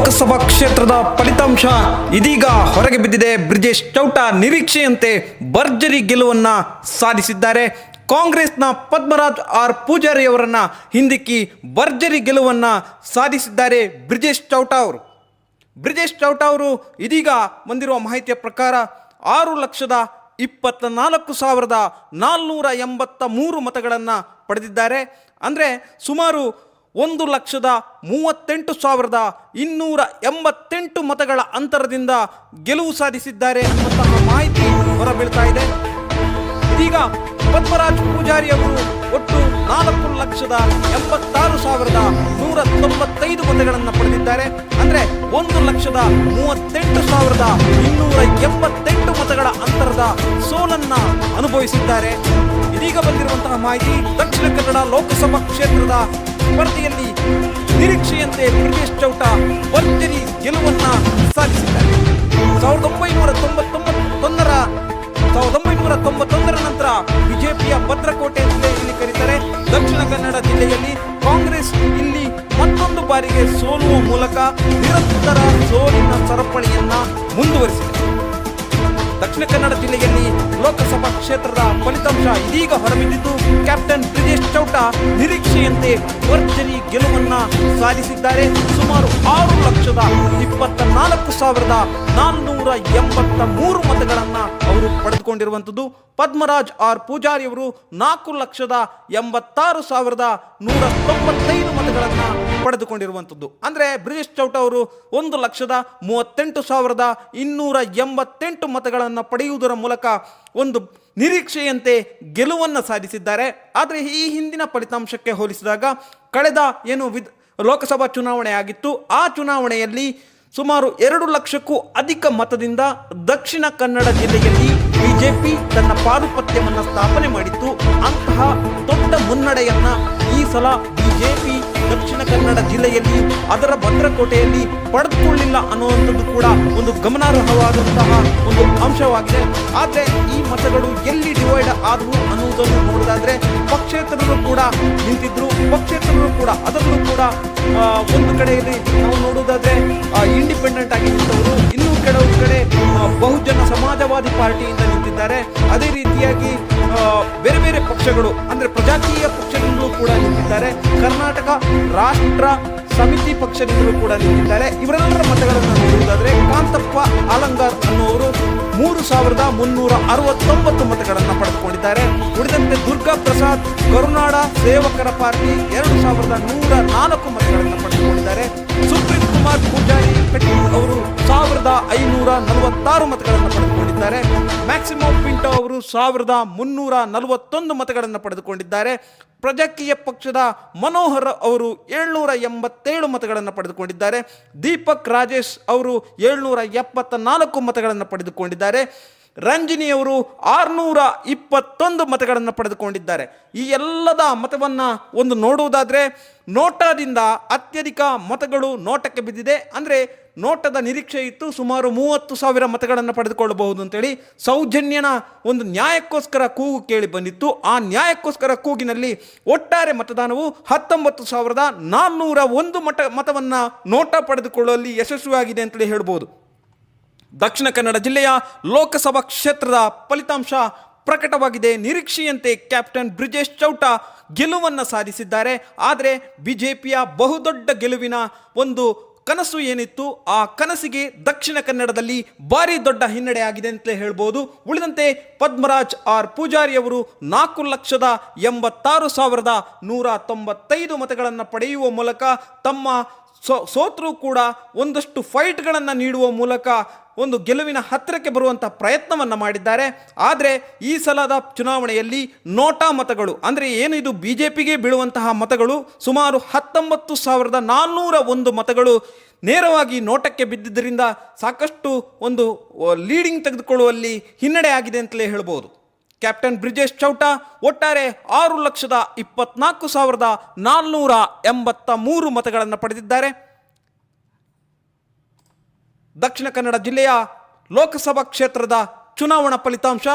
ಲೋಕಸಭಾ ಕ್ಷೇತ್ರದ ಫಲಿತಾಂಶ ಇದೀಗ ಹೊರಗೆ ಬಿದ್ದಿದೆ. ಬ್ರಿಜೇಶ್ ಚೌಟ ನಿರೀಕ್ಷೆಯಂತೆ ಭರ್ಜರಿ ಗೆಲುವನ್ನ ಸಾಧಿಸಿದ್ದಾರೆ. ಕಾಂಗ್ರೆಸ್ನ ಪದ್ಮರಾಜ್ ಆರ್ ಪೂಜಾರಿ ಅವರನ್ನ ಹಿಂದಿಕ್ಕಿ ಭರ್ಜರಿ ಗೆಲುವನ್ನ ಸಾಧಿಸಿದ್ದಾರೆ ಬ್ರಿಜೇಶ್ ಚೌಟ ಅವರು. ಬ್ರಿಜೇಶ್ ಚೌಟ ಅವರು ಇದೀಗ ಬಂದಿರುವ ಮಾಹಿತಿಯ ಪ್ರಕಾರ ಆರು ಲಕ್ಷದ ಇಪ್ಪತ್ತ ನಾಲ್ಕು ಸಾವಿರದ ನಾಲ್ನೂರ ಎಂಬತ್ತ ಮೂರು ಮತಗಳನ್ನು ಪಡೆದಿದ್ದಾರೆ. ಅಂದರೆ ಸುಮಾರು ಒಂದು ಲಕ್ಷದ ಮೂವತ್ತೆಂಟು ಸಾವಿರದ ಇನ್ನೂರ ಎಂಬತ್ತೆಂಟು ಮತಗಳ ಅಂತರದಿಂದ ಗೆಲುವು ಸಾಧಿಸಿದ್ದಾರೆ ಎನ್ನುವಂತಹ ಮಾಹಿತಿ ಹೊರಬೀಳ್ತಾ ಇದೆ. ಇದೀಗ ಪದ್ಮರಾಜ್ ಪೂಜಾರಿ ಅವರು ಒಟ್ಟು ನಾಲ್ಕು ಲಕ್ಷದ ಎಂಬತ್ತಾರು ಸಾವಿರದ ನೂರ ತೊಂಬತ್ತೈದು ಮತಗಳನ್ನು ಪಡೆದಿದ್ದಾರೆ. ಅಂದರೆ ಒಂದು ಲಕ್ಷದ ಮೂವತ್ತೆಂಟು ಸಾವಿರದ ಇನ್ನೂರ ಎಂಬತ್ತೆಂಟು ಮತಗಳ ಅಂತರದ ಸೋಲನ್ನ ಅನುಭವಿಸಿದ್ದಾರೆ. ಇದೀಗ ಬಂದಿರುವಂತಹ ಮಾಹಿತಿ ದಕ್ಷಿಣ ಕನ್ನಡ ಲೋಕಸಭಾ ಕ್ಷೇತ್ರದ ಸ್ಪರ್ಧೆಯಲ್ಲಿ ನಿರೀಕ್ಷೆಯಂತೆ ಬ್ರಿಟಿಷ್ ಚೌಟ ಭರ್ಜರಿ ಗೆಲುವನ್ನ ಸಾಧಿಸಿದ್ದಾರೆ. ಸಾವಿರದ ಒಂಬೈನೂರ ತೊಂಬತ್ತೊಂಬತ್ತೊಂದರ ಸಾವಿರದ ಒಂಬೈನೂರ ತೊಂಬತ್ತೊಂದರ ನಂತರ ಬಿಜೆಪಿಯ ಭದ್ರಕೋಟೆ ಜಿಲ್ಲೆ ಇಲ್ಲಿ ಕರೀತಾರೆ. ದಕ್ಷಿಣ ಕನ್ನಡ ಜಿಲ್ಲೆಯಲ್ಲಿ ಕಾಂಗ್ರೆಸ್ ಇಲ್ಲಿ ಮತ್ತೊಂದು ಬಾರಿಗೆ ಸೋಲುವ ಮೂಲಕ ನಿರಂತರ ಸೋಲಿನ ಸರಪಳಿಯನ್ನ ಮುಂದುವರಿಸಿದೆ. ದಕ್ಷಿಣ ಕನ್ನಡ ಜಿಲ್ಲೆಯಲ್ಲಿ ಲೋಕಸಭಾ ಕ್ಷೇತ್ರದ ಫಲಿತಾಂಶ ಇದೀಗ ಹೊರಬಿದ್ದಿದ್ದು ಕ್ಯಾಪ್ಟನ್ ಬ್ರಿಜೇಶ್ ಚೌಟ ನಿರೀಕ್ಷೆಯಂತೆ ಭರ್ಜರಿ ಗೆಲುವನ್ನ ಸಾಧಿಸಿದ್ದಾರೆ. ಸುಮಾರು ಆರು ಲಕ್ಷದ ಇಪ್ಪತ್ತ ನಾಲ್ಕು ಸಾವಿರದ ನಾನ್ನೂರ ಎಂಬತ್ತ ಮೂರು ಮತಗಳನ್ನ ಅವರು ಪಡೆದುಕೊಂಡಿರುವಂಥದ್ದು. ಪದ್ಮರಾಜ್ ಆರ್ ಪೂಜಾರಿ ಅವರು ನಾಲ್ಕು ಲಕ್ಷದ ಎಂಬತ್ತಾರು ಸಾವಿರದ ನೂರ ತೊಂಬತ್ತೈದು ಮತಗಳನ್ನ ಪಡೆದುಕೊಂಡಿರುವಂಥದ್ದು. ಅಂದರೆ ಬ್ರಿಜೇಶ್ ಚೌಟ ಅವರು ಒಂದು ಲಕ್ಷದ ಮೂವತ್ತೆಂಟು ಸಾವಿರದ ಇನ್ನೂರ ಎಂಬತ್ತೆಂಟು ಮತಗಳನ್ನು ಪಡೆಯುವುದರ ಮೂಲಕ ಒಂದು ನಿರೀಕ್ಷೆಯಂತೆ ಗೆಲುವನ್ನು ಸಾಧಿಸಿದ್ದಾರೆ. ಆದರೆ ಈ ಹಿಂದಿನ ಫಲಿತಾಂಶಕ್ಕೆ ಹೋಲಿಸಿದಾಗ ಕಳೆದ ಏನು ವಿದ್ ಲೋಕಸಭಾ ಚುನಾವಣೆ ಆಗಿತ್ತು. ಆ ಚುನಾವಣೆಯಲ್ಲಿ ಸುಮಾರು ಎರಡು ಲಕ್ಷಕ್ಕೂ ಅಧಿಕ ಮತದಿಂದ ದಕ್ಷಿಣ ಕನ್ನಡ ಜಿಲ್ಲೆಯಲ್ಲಿ ಬಿಜೆಪಿ ತನ್ನ ಪಾರುಪತ್ಯವನ್ನು ಸ್ಥಾಪನೆ ಮಾಡಿತ್ತು. ಅಂತಹ ದೊಡ್ಡ ಮುನ್ನಡೆಯನ್ನ ಈ ಸಲ ಬಿಜೆಪಿ ದಕ್ಷಿಣ ಕನ್ನಡ ಜಿಲ್ಲೆಯಲ್ಲಿ ಅದರ ಭದ್ರಕೋಟೆಯಲ್ಲಿ ಪಡೆದುಕೊಳ್ಳಿಲ್ಲ ಅನ್ನುವಂಥದ್ದು ಕೂಡ ಒಂದು ಗಮನಾರ್ಹವಾದಂತಹ ಒಂದು ಅಂಶವಾಗಿದೆ. ಆದರೆ ಈ ಮತಗಳು ಎಲ್ಲಿ ಡಿವೈಡ್ ಆದವು ಅನ್ನುವುದನ್ನು ನೋಡೋದಾದ್ರೆ ಪಕ್ಷೇತರರು ಕೂಡ ನಿಂತಿದ್ರು. ಪಕ್ಷೇತರರು ಕೂಡ ಅದರಲ್ಲೂ ಕೂಡ ಒಂದು ಕಡೆಯಲ್ಲಿ ನಾವು ನೋಡುವುದಾದ್ರೆ ಇಂಡಿಪೆಂಡೆಂಟ್ ಆಗಿ ನಿಂತವರು ಇನ್ನೂ ಕೆಲವು ಕಡೆ ಬಹುಜನ ಸಮಾಜವಾದಿ ಪಾರ್ಟಿಯಿಂದ ನಿಂತಿದ್ದಾರೆ ಅದೇ ರೀತಿಯಾಗಿ ಬೇರೆ ಬೇರೆ ಪಕ್ಷಗಳು, ಅಂದ್ರೆ ಪ್ರಜಾಕೀಯ ಪಕ್ಷದಿಂದಲೂ ಕೂಡ ನಿಂತಿದ್ದಾರೆ. ಕರ್ನಾಟಕ ರಾಷ್ಟ್ರ ಸಮಿತಿ ಪಕ್ಷದಿಂದಲೂ ಕೂಡ ನಿಂತಿದ್ದಾರೆ. ಇವರೆಲ್ಲರ ಮತಗಳನ್ನು ನೋಡುವುದಾದ್ರೆ, ಕಾಂತಪ್ಪ ಅಲಂಗಾರ್ ಅನ್ನುವರು ಮೂರು ಸಾವಿರದ ಮುನ್ನೂರ ಅರವತ್ತೊಂಬತ್ತು ಮತಗಳನ್ನು ಪಡೆದುಕೊಂಡಿದ್ದಾರೆ. ಉಳಿದಂತೆ ದುರ್ಗಾ ಪ್ರಸಾದ್, ಕರುನಾಡ ಸೇವಕರ ಪಾರ್ಟಿ ಎರಡು ಸಾವಿರದ ನೂರ ನಾಲ್ಕು ನಲವತ್ತಾರು ಮತಗಳನ್ನು ಪಡೆದುಕೊಂಡಿದ್ದಾರೆ. ಮ್ಯಾಕ್ಸಿಮಮ್ ಪಿಂಟೋ ಅವರು ಸಾವಿರದ ಮುನ್ನೂರ ನಲವತ್ತೊಂದು ಮತಗಳನ್ನು ಪಡೆದುಕೊಂಡಿದ್ದಾರೆ. ಪ್ರಜಾಕೀಯ ಪಕ್ಷದ ಮನೋಹರ್ ಅವರು ಏಳ್ನೂರ ಎಂಬತ್ತೇಳು ಮತಗಳನ್ನು ಪಡೆದುಕೊಂಡಿದ್ದಾರೆ. ದೀಪಕ್ ರಾಜೇಶ್ ಅವರು ಏಳ್ನೂರ ಎಪ್ಪತ್ತ ನಾಲ್ಕು ಮತಗಳನ್ನು ಪಡೆದುಕೊಂಡಿದ್ದಾರೆ. ರಂಜಿನಿ ಅವರು ಆರುನೂರ ಇಪ್ಪತ್ತೊಂದು ಮತಗಳನ್ನು ಪಡೆದುಕೊಂಡಿದ್ದಾರೆ. ಈ ಎಲ್ಲದ ಮತವನ್ನು ಒಂದು ನೋಡುವುದಾದರೆ, ನೋಟಾದಿಂದ ಅತ್ಯಧಿಕ ಮತಗಳು ನೋಟಕ್ಕೆ ಬಿದ್ದಿದೆ. ಅಂದರೆ ನೋಟದ ನಿರೀಕ್ಷೆ ಇತ್ತು ಸುಮಾರು ಮೂವತ್ತು ಸಾವಿರ ಮತಗಳನ್ನು ಪಡೆದುಕೊಳ್ಳಬಹುದು ಅಂತೇಳಿ ಸೌಜನ್ಯನ ಒಂದು ನ್ಯಾಯಕ್ಕೋಸ್ಕರ ಕೂಗು ಕೇಳಿ ಬಂದಿತ್ತು. ಆ ನ್ಯಾಯಕ್ಕೋಸ್ಕರ ಕೂಗಿನಲ್ಲಿ ಒಟ್ಟಾರೆ ಮತದಾನವು ಹತ್ತೊಂಬತ್ತು ಸಾವಿರದ ನಾನ್ನೂರ ಒಂದು ಮತ ಮತವನ್ನು ನೋಟ ಪಡೆದುಕೊಳ್ಳುವಲ್ಲಿ ಯಶಸ್ವಿಯಾಗಿದೆ ಅಂತೇಳಿ ಹೇಳ್ಬೋದು. ದಕ್ಷಿಣ ಕನ್ನಡ ಜಿಲ್ಲೆಯ ಲೋಕಸಭಾ ಕ್ಷೇತ್ರದ ಫಲಿತಾಂಶ ಪ್ರಕಟವಾಗಿದೆ. ನಿರೀಕ್ಷೆಯಂತೆ ಕ್ಯಾಪ್ಟನ್ ಬ್ರಿಜೇಶ್ ಚೌಟ ಗೆಲುವನ್ನು ಸಾಧಿಸಿದ್ದಾರೆ. ಆದರೆ ಬಿಜೆಪಿಯ ಬಹುದೊಡ್ಡ ಗೆಲುವಿನ ಒಂದು ಕನಸು ಏನಿತ್ತು? ಆ ಕನಸಿಗೆ ದಕ್ಷಿಣ ಕನ್ನಡದಲ್ಲಿ ಭಾರಿ ದೊಡ್ಡ ಹಿನ್ನಡೆ ಆಗಿದೆ ಅಂತಲೇ ಹೇಳ್ಬೋದು. ಉಳಿದಂತೆ ಪದ್ಮರಾಜ್ ಆರ್ ಪೂಜಾರಿ ಅವರು ನಾಲ್ಕು ಲಕ್ಷದ ಎಂಬತ್ತಾರು ಸಾವಿರದ ನೂರ ತೊಂಬತ್ತೈದು ಮತಗಳನ್ನು ಪಡೆಯುವ ಮೂಲಕ ತಮ್ಮ ಸೋ, ಸೋತರೂ ಕೂಡ ಒಂದಷ್ಟು ಫೈಟ್ಗಳನ್ನು ನೀಡುವ ಮೂಲಕ ಒಂದು ಗೆಲುವಿನ ಹತ್ತಿರಕ್ಕೆ ಬರುವಂಥ ಪ್ರಯತ್ನವನ್ನು ಮಾಡಿದ್ದಾರೆ. ಆದರೆ ಈ ಸಲದ ಚುನಾವಣೆಯಲ್ಲಿ ನೋಟಾ ಮತಗಳು, ಅಂದರೆ ಏನು ಇದು ಬಿ ಜೆ ಪಿಗೆ ಬೀಳುವಂತಹ ಮತಗಳು? ಸುಮಾರು ಹತ್ತೊಂಬತ್ತು ಸಾವಿರದ ನಾನ್ನೂರ ಒಂದು ಮತಗಳು ನೇರವಾಗಿ ನೋಟಕ್ಕೆ ಬಿದ್ದಿದ್ದರಿಂದ ಸಾಕಷ್ಟು ಒಂದು ಲೀಡಿಂಗ್ ತೆಗೆದುಕೊಳ್ಳುವಲ್ಲಿ ಹಿನ್ನಡೆ ಆಗಿದೆ ಅಂತಲೇ ಹೇಳ್ಬೋದು. ಕ್ಯಾಪ್ಟನ್ ಬ್ರಿಜೇಶ್ ಚೌಟ ಒಟ್ಟಾರೆ ಆರು ಲಕ್ಷದ ಇಪ್ಪತ್ನಾಲ್ಕು ಸಾವಿರದ ನಾಲ್ನೂರ ಎಂಬತ್ತ ಮೂರು ಮತಗಳನ್ನು ಪಡೆದಿದ್ದಾರೆ. ದಕ್ಷಿಣ ಕನ್ನಡ ಜಿಲ್ಲೆಯ ಲೋಕಸಭಾ ಕ್ಷೇತ್ರದ ಚುನಾವಣಾ ಫಲಿತಾಂಶ